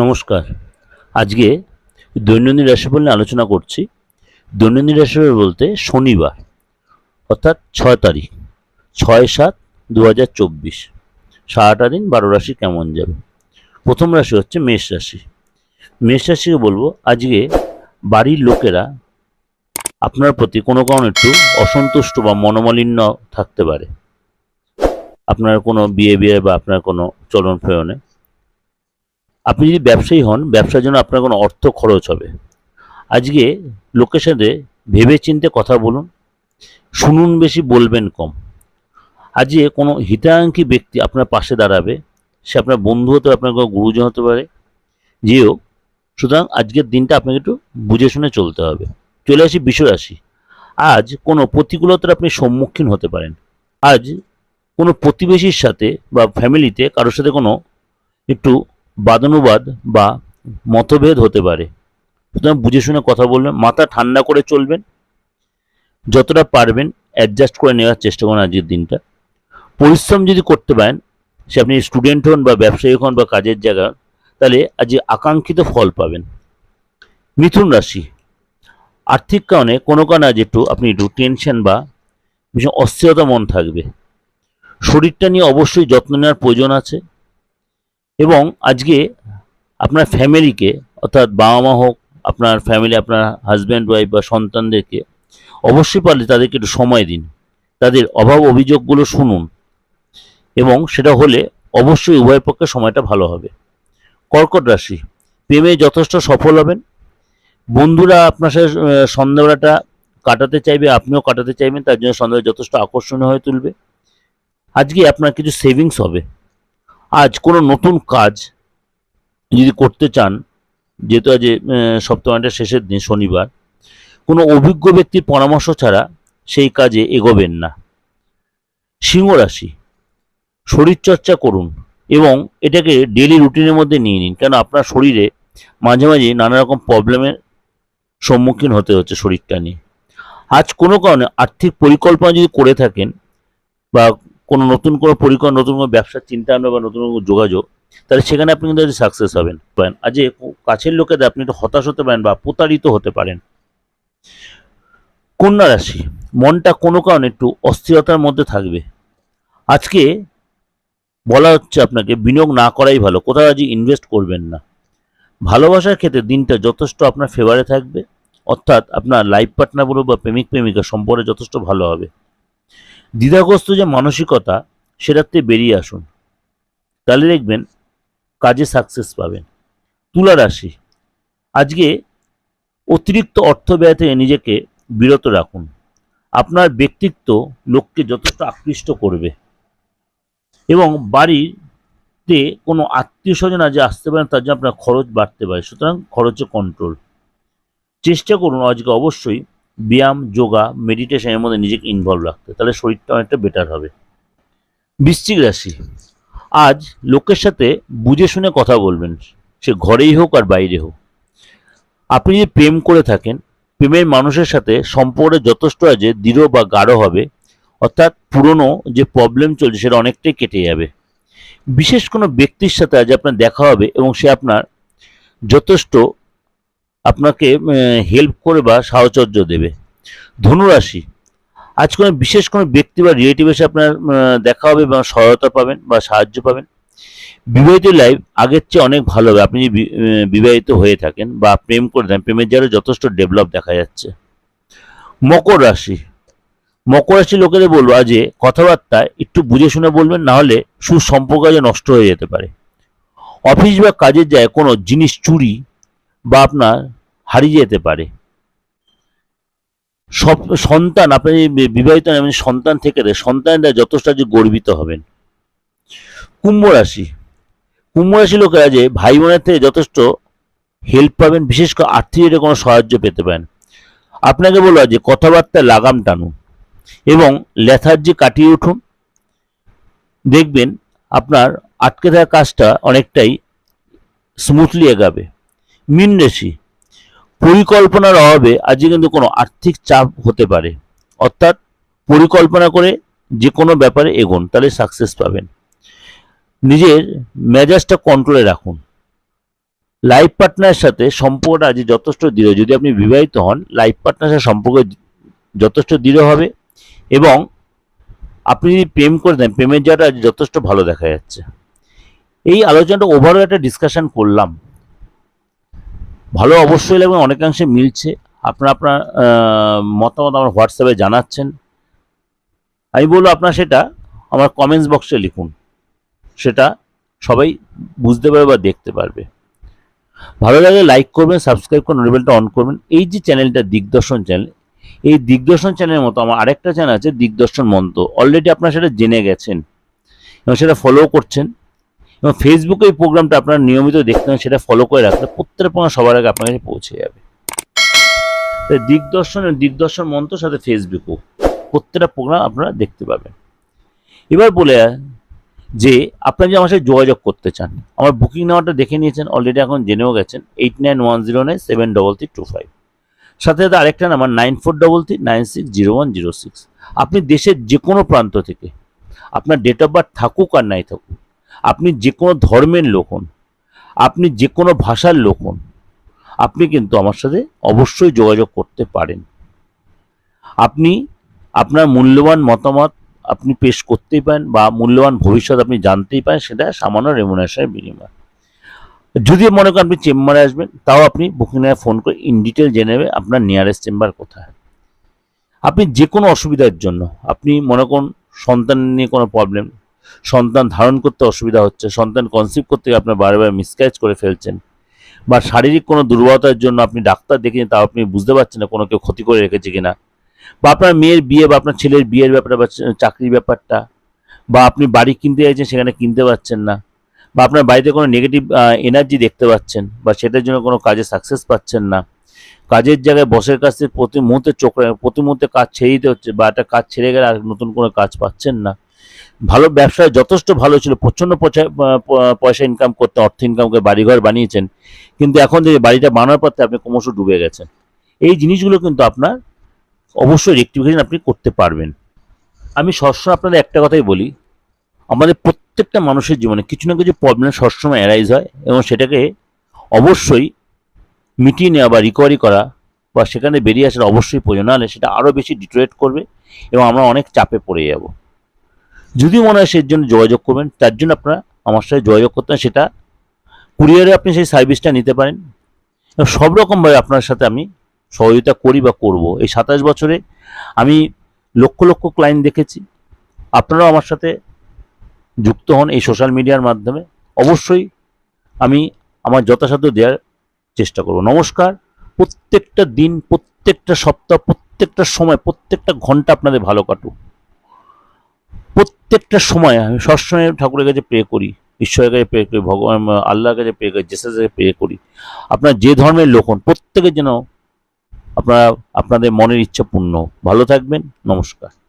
নমস্কার। আজকে দৈনন্দিন রাশিফল নিয়ে আলোচনা করছি। দৈনন্দিন রাশিফল বলতে শনিবার, অর্থাৎ ছয় তারিখ, ছয় সাত দু হাজার চব্বিশ। সারাটা দিন বারো রাশি কেমন যাবে? প্রথম রাশি হচ্ছে মেষ রাশি। মেষ রাশিকে বলব, আজকে বাড়ির লোকেরা আপনার প্রতি কোনো কারণে একটু অসন্তুষ্ট বা মনোমালিন্য থাকতে পারে। আপনার কোনো বিয়ে বা আপনার কোনো চলন ফেরনে আপনি যদি ব্যবসায়ী হন, ব্যবসার জন্য আপনার কোনো অর্থ খরচ হবে। আজকে লোকের সাথে ভেবে চিনতে কথা বলুন, শুনুন বেশি, বলবেন কম। আজকে কোনো হিতাকাঙ্ক্ষী ব্যক্তি আপনার পাশে দাঁড়াবে, সে আপনার বন্ধু হতে পারে, আপনার কোনো গুরুজন হতে পারে। যেও সুতরাং আজকের দিনটা আপনাকে একটু বুঝে শুনে চলতে হবে। চলে আসি বিষয় আসি আজ কোনো প্রতিকূলতার আপনি সম্মুখীন হতে পারেন। আজ কোনো প্রতিবেশীর সাথে বা ফ্যামিলিতে কারোর সাথে কোনো একটু বাদানুবাদ বা মতভেদ হতে পারে। সুতরাং বুঝে শুনে কথা বলবেন, মাথা ঠান্ডা করে চলবেন, যতটা পারবেন অ্যাডজাস্ট করে নেওয়ার চেষ্টা করুন আজকের দিনটা। পরিশ্রম যদি করতে পারেন, সে আপনি স্টুডেন্ট হন বা ব্যবসায়ী হন বা কাজের জায়গা, তাহলে আজ আকাঙ্ক্ষিত ফল পাবেন। মিথুন রাশি, আর্থিক কারণে কোনো কারণে আজ একটু আপনি একটু টেনশন বা ভীষণ অস্থিরতা মন থাকবে। শরীরটা নিয়ে অবশ্যই যত্ন নেওয়ার প্রয়োজন আছে। এবং আজকে আপনার ফ্যামিলিকে অর্থাৎ বাবা মা হোক, আপনার ফ্যামিলি আপনার হাজব্যান্ড ওয়াইফ বা সন্তানদেরকে অবশ্যই পারলে তাদেরকে একটু সময় দিন। তাদের অভাব অভিযোগগুলো শুনুন এবং সেটা হলে অবশ্যই উভয় পক্ষে সময়টা ভালো হবে। কর্কট রাশি, প্রেমে যথেষ্ট সফল হবেন। বন্ধুরা আপনার সাথে সন্ধ্যাবেলাটা কাটাতে চাইবে, আপনিও কাটাতে চাইবেন, তার জন্য সন্ধ্যাবেলা যথেষ্ট আকর্ষণীয় হয়ে তুলবে। আজকে আপনার কিছু সেভিংস হবে। আজ কোনো নতুন কাজ যদি করতে চান, যেহেতু আজ সপ্তাহটা শেষের দিন, শনিবার, কোনো অভিজ্ঞ ব্যক্তির পরামর্শ ছাড়া সেই কাজে এগোবেন না। সিংহ রাশি, শরীরচর্চা করুন এবং এটাকে ডেলি রুটিনের মধ্যে নিয়ে নিন। কেন? আপনার শরীরে মাঝে মাঝে নানা রকম প্রবলেমের সম্মুখীন হতে হচ্ছে শরীরটা নিয়ে। আজ কোনো কারণে আর্থিক পরিকল্পনা যদি করে থাকেন বা কোনো নতুন কোনো পরিকল্পনা, নতুন কোনো ব্যবসার চিন্তা ভাবনা বা নতুন কোনো যোগাযোগ, তাহলে সেখানে আপনি কিন্তু সাকসেস হবেন। পারেন। আজ এ কাছের লোকেদের আপনি একটু হতাশ হতে পারেন বা প্রতারিত হতে পারেন। কন্যা রাশি, মনটা কোনো কারণে একটু অস্থিরতার মধ্যে থাকবে। আজকে বলা হচ্ছে আপনাকে, বিনিয়োগ না করাই ভালো। কোথাও আজ ইনভেস্ট করবেন না। ভালোবাসার ক্ষেত্রে দিনটা যথেষ্ট আপনার ফেভারে থাকবে। অর্থাৎ আপনার লাইফ পার্টনার বলুন বা প্রেমিক প্রেমিকা সম্পর্কে যথেষ্ট ভালো হবে। দ্বিধাগ্রস্ত যে মানসিকতা থেকে বেরিয়ে আসুন। তাহলে দেখবেন, কাজে সাকসেস পাবেন। তুলা রাশি, আজকে অতিরিক্ত অর্থ ব্যয় থেকে নিজেকে বিরত রাখুন। আপনার ব্যক্তিত্ব লোককে যথেষ্ট আকৃষ্ট করবে। এবং বাড়িতে কোনো আত্মীয় স্বজন আজ আসতে পারেন, তার জন্য আপনার খরচ বাড়তে পারে। সুতরাং খরচে কন্ট্রোল চেষ্টা করুন আজকে অবশ্যই ব্যায়াম, যোগা মেডিটেশনের মধ্যে নিজেকে ইনভলভ রাখতে। তাহলে শরীরটা অনেকটা বেটার হবে। বৃশ্চিক রাশি। আজ লোকের সাথে বুঝে শুনে কথা বলবেন। সে ঘরেই হোক আর বাইরে হোক। আপনি যদি প্রেম করে থাকেন, প্রেমের মানুষের সাথে সম্পর্কে যথেষ্ট আছে, দৃঢ় বা গাঢ় হবে, অর্থাৎ পুরনো যে প্রবলেম চলছে সেটা অনেকটাই কেটে যাবে। বিশেষ কোনো ব্যক্তির সাথে আজ আপনার দেখা হবে এবং সে আপনার যথেষ্ট আপনাকে হেল্প করে বা সাহচর্য দেবে। ধনুরাশি আজ কোনো বিশেষ কোনো ব্যক্তি বা রিলেটিভ এসে আপনার দেখা হবে বা সহায়তা পাবেন বা সাহায্য পাবেন। বিবাহিত লাইফ আগের চেয়ে অনেক ভালো হবে। আপনি বিবাহিত হয়ে থাকেন বা প্রেম করে থাকেন, প্রেমের জায়গায় যথেষ্ট ডেভেলপ দেখা যাচ্ছে। মকর রাশি মকর রাশি লোকেদের বলব, আজ এ কথাবার্তায় একটু বুঝে শুনে বলবেন, না হলে সুসম্পর্ক আজ নষ্ট হয়ে যেতে পারে। অফিস বা কাজের জায়গায় কোনো জিনিস চুরি বা আপনার হারিয়ে যেতে পারে। সব সন্তান আপনি বিবাহিত না, আপনি সন্তান থেকে সন্তানরা যথেষ্ট আজ গর্বিত হবেন। কুম্ভ রাশি। কুম্ভ রাশি লোকেরা যে ভাই বোনের থেকে যথেষ্ট হেল্প পাবেন বিশেষ করে আর্থিক কোনো সাহায্য পেতে পারেন। আপনাকে বলব যে কথাবার্তায় লাগাম টানুন এবং লেথার্জি কাটিয়ে উঠুন দেখবেন আপনার আটকে থাকা কাজটা অনেকটাই স্মুথলি এগাবে। মিন রাশি। পরিকল্পনার অভাবে আজকে কিন্তু কোনো আর্থিক চাপ হতে পারে। অর্থাৎ পরিকল্পনা করে যে কোনো ব্যাপারে এগোন, তাহলে সাকসেস পাবেন। নিজের মেজাজটা কন্ট্রোলে রাখুন। লাইফ পার্টনারের সাথে সম্পর্কটা আজ যথেষ্ট দৃঢ়। যদি আপনি বিবাহিত হন লাইফ পার্টনারের সাথে সম্পর্ক যথেষ্ট দৃঢ় হবে এবং আপনি যদি প্রেম করে দেন প্রেমের জায়গাটা আজ যথেষ্ট ভালো দেখা যাচ্ছে। এই আলোচনাটা ওভারঅল একটা ডিসকাশন করলাম। ভালো অবশ্যই লাগবে, অনেকাংশে মিলছে। আপনার আপনার মতামত আমার হোয়াটসঅ্যাপে জানাচ্ছেন। আমি বলব আপনার সেটা আমার কমেন্টস বক্সে লিখুন। সেটা সবাই বুঝতে পারবে বা দেখতে পারবে। ভালো লাগলে লাইক করবেন সাবস্ক্রাইব করুন নোটিফিকেশনটা অন করবেন। এই যে চ্যানেলটা দিগদর্শন চ্যানেল এই দিগদর্শন চ্যানেলের মতো আমার আরেকটা চ্যানেল আছে দিগদর্শন মন্ত্র অলরেডি আপনারা সেটা জেনে গেছেন। এবং সেটা ফলো করছেন। এবং ফেসবুকে এই প্রোগ্রামটা আপনারা নিয়মিত দেখতে হবে সেটা ফলো করে রাখলে প্রত্যেকটা সবার আগে আপনার কাছে পৌঁছে যাবে। দিগদর্শন দিগদর্শন মন্ত্র সাথে ফেসবুকও প্রত্যেকটা প্রোগ্রাম আপনারা দেখতে পাবেন। এবার বলে যে, আপনারা যে আমার সাথে যোগাযোগ করতে চান, আমার বুকিং নাম্বারটা দেখে নিয়েছেন অলরেডি এখন জেনেও গেছেন eight nine one zero nine seven double three two five সাথে সাথে আরেকটা number nine four double three nine six zero one zero six আপনি দেশের যে কোনো প্রান্ত থেকে, আপনার ডেট অফ বার্থ থাকুক আর নাই থাকুক আপনি যে কোনো ধর্মের লোক হন, আপনি যে কোনো ভাষার লোক হন, আপনি কিন্তু আমার সাথে অবশ্যই যোগাযোগ করতে পারেন। আপনি আপনার মূল্যবান মতামত আপনি পেশ করতেই পারেন বা মূল্যবান ভবিষ্যৎ আপনি জানতেই পারেন, সেটা সামান্য রেমুনেশনের বিনিময়। যদি মনে করেন আপনি চেম্বারে আসবেন, তাও আপনি বুকিং নিয়ে ফোন করে ইন ডিটেল জেনে নেবে আপনার নিয়ারেস্ট চেম্বার কোথায়। আপনি যে কোনো অসুবিধার জন্য, আপনি মনে করুন সন্তান নিয়ে কোনো প্রবলেম সন্তান ধারণ করতে অসুবিধা হচ্ছে, সন্তান কনসিভ করতে আপনার বারবার মিসক্যাচ করে ফেলছেন বা শারীরিক কোনো দুর্বলতার জন্য আপনি ডাক্তার দেখে তাও আপনি বুঝতে পারছেন না কোনো কেউ ক্ষতি করে রেখেছে কিনা। বা আপনার মেয়ের বিয়ে বা আপনার ছেলের বিয়ের ব্যাপারটা বা চাকরির ব্যাপারটা বা আপনি বাড়ি কিনতে চাইছেন, সেখানে কিনতে পারছেন না বা আপনার বাড়িতে কোনো নেগেটিভ এনার্জি দেখতে পাচ্ছেন বা সেটার জন্য কোনো কাজে সাকসেস পাচ্ছেন না। কাজের জায়গায় বসের কাছে প্রতি মুহূর্তে চোখ প্রতি মুহূর্তে কাজ ছেড়ে দিতে হচ্ছে বা একটা কাজ ছেড়ে গেলে আর নতুন কোনো কাজ পাচ্ছেন না। ভালো ব্যবসায় যথেষ্ট ভালো ছিল, প্রচণ্ড পয়সা- ইনকাম করতে, অর্থ ইনকাম করে বাড়িঘর বানিয়েছেন। কিন্তু এখন যে বাড়িটা বানানোর পর আপনি ক্রমশ ডুবে গেছেন। এই জিনিসগুলো কিন্তু আপনার অবশ্যই রেক্টিফিকেশন আপনি করতে পারবেন। আমি সবসময় আপনাদের একটা কথাই বলি, আমাদের প্রত্যেকটা মানুষের জীবনে কিছু না কিছু প্রবলেম সবসময় অ্যারাইজ হয় এবং সেটাকে অবশ্যই মিটিয়ে নেওয়া বা রিকভারি করা বা সেখানে বেরিয়ে আসার অবশ্যই প্রয়োজন। নাহলে সেটা আরও বেশি ডিটোরেট করবে এবং আমরা অনেক চাপে পড়ে যাব। যদি মনে হয় সেই জন্য যোগাযোগ করবেন, তার জন্য আপনারা আমার সাথে যোগাযোগ করতে সেটা কুরিয়ারে আপনি সেই সার্ভিসটা নিতে পারেন। সব রকমভাবে আপনার সাথে আমি সহযোগিতা করি বা করব। এই সাতাশ বছরে আমি লক্ষ লক্ষ ক্লায়েন্ট দেখেছি। আপনারাও আমার সাথে যুক্ত হন এই সোশ্যাল মিডিয়ার মাধ্যমে। অবশ্যই আমি আমার যথাসাধ্য দেওয়ার চেষ্টা করব। নমস্কার। প্রত্যেকটা দিন, প্রত্যেকটা সপ্তাহ, প্রত্যেকটা সময়, প্রত্যেকটা ঘণ্টা আপনাদের ভালো কাটুক। প্রত্যেকটা সময় আমি সবসময় ঠাকুরের কাছে প্রে করি, ঈশ্বরের কাছে প্রে করি, ভগবান, আল্লাহর কাছে প্রে করি জেসার কাছে প্রে করি। আপনার যে ধর্মের লোক হন, প্রত্যেকের যেন আপনারা, আপনাদের মনের ইচ্ছা পূর্ণ। ভালো থাকবেন, নমস্কার।